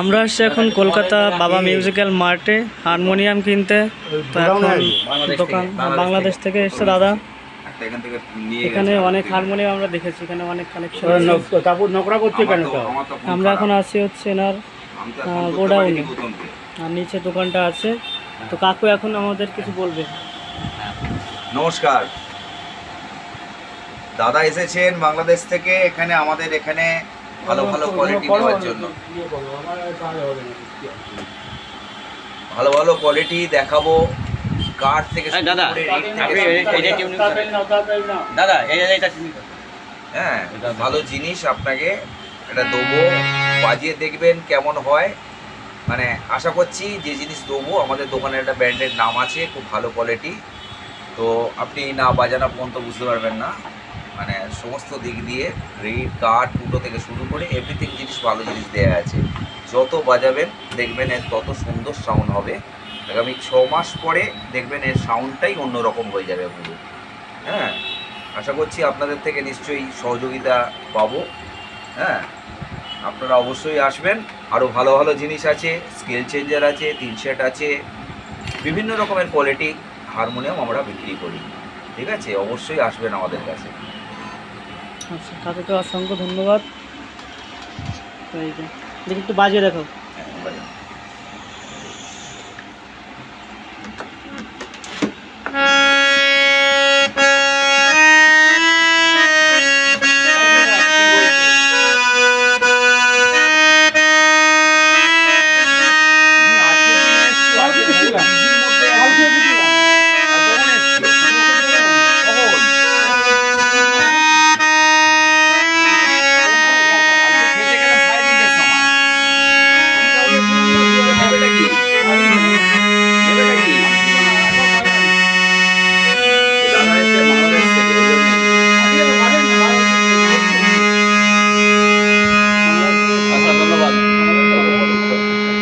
আমরা আসছি এখন কলকাতা বাবা মিউজিক্যাল মার্টে হারমোনিয়াম কিনতে। তো এখন দোকান বাংলাদেশ থেকে এসছে দাদা। এখান থেকে নিয়ে এখানে অনেক হারমোনিয়াম আমরা দেখেছি এখানে অনেক কালেকশন তারপর নোকরা করছে আমার এখন আসি হচ্ছে এনার গোডাউনে। আর নিচে দোকানটা আছে। তো কাকু এখন আমাদের কিছু বলবে। নমস্কার। দাদা এসেছেন বাংলাদেশ থেকে এখানে আমাদের এখানে ভালো ভালো কোয়ালিটি দেওয়ার জন্য। ভালো ভালো কোয়ালিটি দেখাবো কাঠ থেকে দাদা, করেন। দাদা চিনি হ্যাঁ ভালো জিনিস আপনাকে এটা দেবো বাজিয়ে দেখবেন কেমন হয়। মানে আশা করছি যে জিনিস দেবো আমাদের দোকানের একটা ব্র্যান্ডের নাম আছে খুব ভালো কোয়ালিটি তো আপনি না বাজানো পর্যন্ত বুঝতে পারবেন না। মানে সমস্ত দিক দিয়ে রেড কাঠ টুটো থেকে শুরু করে এভরিথিং জিনিস ভালো জিনিস দেওয়া আছে। যত বাজাবেন, দেখবেন এর তত সুন্দর সাউন্ড হবে। আগামী ছ মাস পরে দেখবেন এর সাউন্ডটাই অন্যরকম হয়ে যাবে পুরো। হ্যাঁ? আশা করছি আপনাদের থেকে নিশ্চয়ই সহযোগিতা পাবো। হ্যাঁ? আপনারা অবশ্যই আসবেন। আরও ভালো ভালো জিনিস আছে স্কেল চেঞ্জার আছে, তিন সেট আছে। বিভিন্ন রকমের কোয়ালিটি হারমোনিয়াম আমরা বিক্রি করি। ঠিক আছে? অবশ্যই আসবেন আমাদের কাছে। আচ্ছা কাকুকে অসংখ্য ধন্যবাদ। দেখি একটু বাজিয়ে দেখো Música